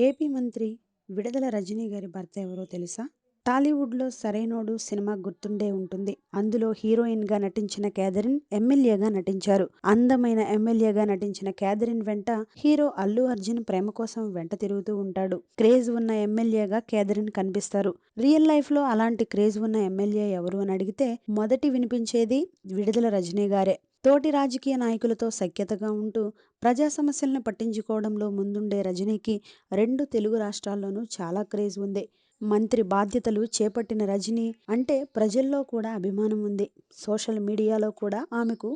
AP మంత్రి విడుదల రజనీ గారి భర్త ఎవరో తెలుసా? టాలీవుడ్లో సరైనోడు సినిమా గుర్తుండే ఉంటుంది. అందులో హీరోయిన్గా నటించిన క్యాథరిన్ ఎమ్మెల్యేగా నటించారు. అందమైన ఎమ్మెల్యేగా నటించిన క్యాథరిన్ వెంట హీరో అల్లు అర్జున్ ప్రేమ కోసం వెంట తిరుగుతూ ఉంటాడు. క్రేజ్ ఉన్న ఎమ్మెల్యేగా క్యాథరిన్ కనిపిస్తారు. రియల్ లైఫ్లో అలాంటి క్రేజ్ ఉన్న ఎమ్మెల్యే ఎవరు అని అడిగితే మొదటి వినిపించేది విడుదల రజనీ గారే. తోటి రాజకీయ నాయకులతో సఖ్యతగా ఉంటూ ప్రజా సమస్యలను పట్టించుకోవడంలో ముందుండే రజనీకి రెండు తెలుగు రాష్ట్రాల్లోనూ చాలా క్రేజ్ ఉంది. మంత్రి బాధ్యతలు చేపట్టిన రజనీ అంటే ప్రజల్లో కూడా అభిమానం ఉంది. సోషల్ మీడియాలో కూడా ఆమెకు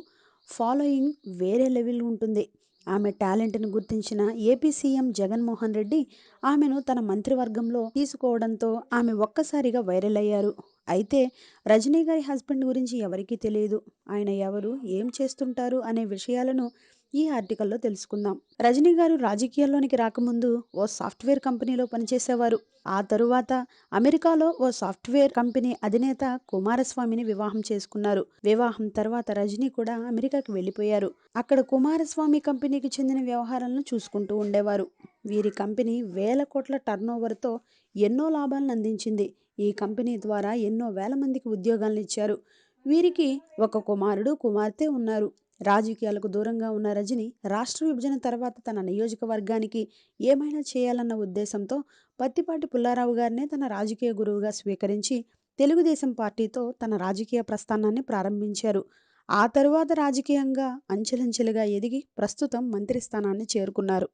ఫాలోయింగ్ వేరే లెవెల్ ఉంటుంది. ఆమె టాలెంట్ను గుర్తించిన ఏపీ సీఎం జగన్మోహన్ రెడ్డి ఆమెను తన మంత్రివర్గంలో తీసుకోవడంతో ఆమె ఒక్కసారిగా వైరల్ అయ్యారు. అయితే రజనీ గారి హస్బెండ్ గురించి ఎవరికీ తెలియదు. ఆయన ఎవరు? ఏం చేస్తుంటారు? అనే విషయాలను ఈ ఆర్టికల్లో తెలుసుకుందాం. రజనీ గారు రాజకీయాల్లోనికి రాకముందు ఓ సాఫ్ట్వేర్ కంపెనీలో పనిచేసేవారు. ఆ తరువాత అమెరికాలో ఓ సాఫ్ట్వేర్ కంపెనీ అధినేత కుమారస్వామిని వివాహం చేసుకున్నారు. వివాహం తర్వాత రజనీ కూడా అమెరికాకి వెళ్ళిపోయారు. అక్కడ కుమారస్వామి కంపెనీకి చెందిన వ్యవహారాలను చూసుకుంటూ ఉండేవారు. వీరి కంపెనీ వేల కోట్ల టర్నోవర్తో ఎన్నో లాభాలను అందించింది. ఈ కంపెనీ ద్వారా ఎన్నో వేల మందికి ఉద్యోగాలను ఇచ్చారు. వీరికి ఒక కుమారుడు కుమార్తె ఉన్నారు. రాజకీయాలకు దూరంగా ఉన్న రజని రాష్ట్ర విభజన తర్వాత తన నియోజకవర్గానికి ఏమైనా చేయాలన్న ఉద్దేశంతో పత్తిపాటి పుల్లారావు గారినే తన రాజకీయ గురువుగా స్వీకరించి తెలుగుదేశం పార్టీతో తన రాజకీయ ప్రస్థానాన్ని ప్రారంభించారు. ఆ తరువాత రాజకీయంగా అంచెలంచెలుగా ఎదిగి ప్రస్తుతం మంత్రి స్థానాన్ని చేరుకున్నారు.